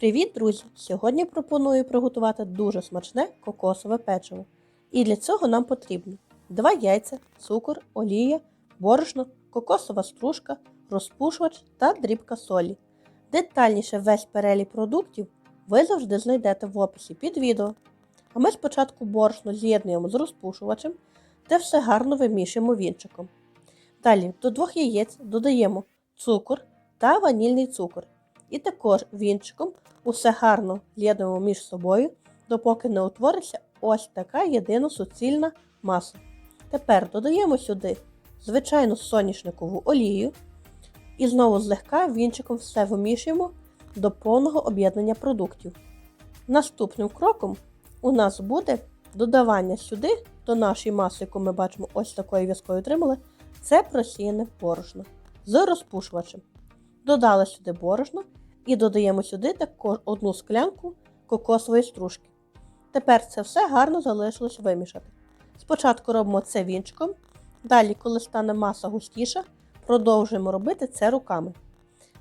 Привіт, друзі! Сьогодні пропоную приготувати дуже смачне кокосове печиво. І для цього нам потрібно 2 яйця, цукор, олія, борошно, кокосова стружка, розпушувач та дрібка солі. Детальніше весь перелік продуктів ви завжди знайдете в описі під відео. А ми спочатку борошно з'єднуємо з розпушувачем та все гарно вимішуємо вінчиком. Далі до двох яєць додаємо цукор та ванільний цукор. І також вінчиком усе гарно з'єднуємо між собою, допоки не утвориться ось така єдина суцільна маса. Тепер додаємо сюди звичайну соняшникову олію і знову злегка вінчиком все вимішуємо до повного об'єднання продуктів. Наступним кроком у нас буде додавання сюди до нашої маси, яку ми бачимо ось такою в'язкою отримали, це просіяне борошно з розпушувачем. Додали сюди борошно і додаємо сюди також одну склянку кокосової стружки. Тепер це все гарно залишилось вимішати. Спочатку робимо це вінчиком, далі, коли стане маса густіша, продовжуємо робити це руками.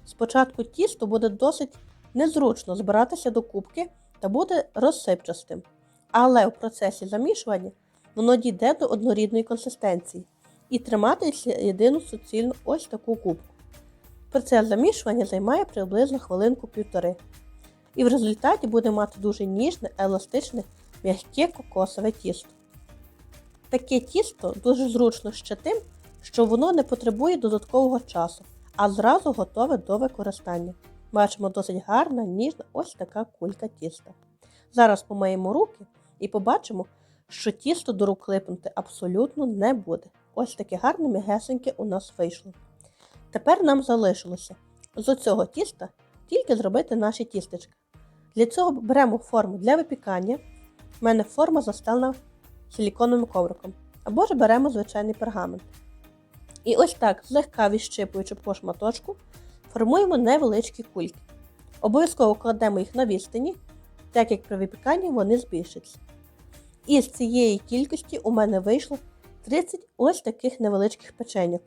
Спочатку тісто буде досить незручно збиратися до кубки та буде розсипчастим, але в процесі замішування воно дійде до однорідної консистенції і триматися єдину суцільну ось таку кубку. Процес замішування займає приблизно хвилинку-півтори. І в результаті буде мати дуже ніжне, еластичне, м'яке кокосове тісто. Таке тісто дуже зручно ще тим, що воно не потребує додаткового часу, а зразу готове до використання. Бачимо досить гарна, ніжна ось така кулька тіста. Зараз помиємо руки і побачимо, що тісто до рук липнути абсолютно не буде. Ось таке гарне м'ягесеньке у нас вийшло. Тепер нам залишилося з цього тіста тільки зробити наші тістечки. Для цього беремо форму для випікання. У мене форма застелена силіконовим ковриком. Або ж беремо звичайний пергамент. І ось так, злегка відщипуючи по шматочку, формуємо невеличкі кульки. Обов'язково кладемо їх на відстані, так як при випіканні вони збільшаться. І з цієї кількості у мене вийшло 30 ось таких невеличких печеньок.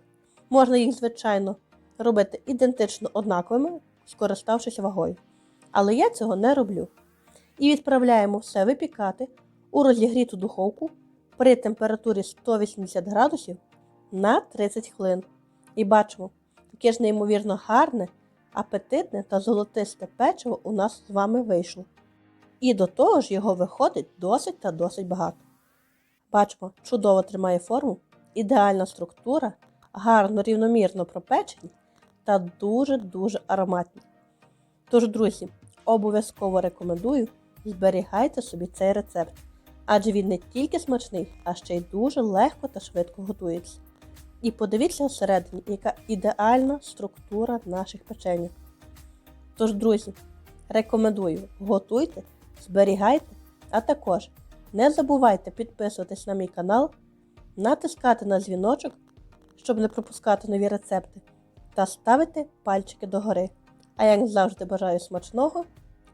Можна їх, звичайно, робити ідентично однаковими, скориставшись вагою. Але я цього не роблю. І відправляємо все випікати у розігріту духовку при температурі 180 градусів на 30 хвилин. І бачимо, таке ж неймовірно гарне, апетитне та золотисте печиво у нас з вами вийшло. І до того ж його виходить досить та досить багато. Бачимо, чудово тримає форму, ідеальна структура гарно рівномірно пропечені та дуже-дуже ароматні. Тож, друзі, обов'язково рекомендую зберігайте собі цей рецепт, адже він не тільки смачний, а ще й дуже легко та швидко готується. І подивіться всередині, яка ідеальна структура наших печеньок. Тож, друзі, рекомендую готуйте, зберігайте, а також не забувайте підписуватись на мій канал, натискати на дзвіночок щоб не пропускати нові рецепти, та ставити пальчики догори. А як завжди бажаю смачного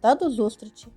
та до зустрічі!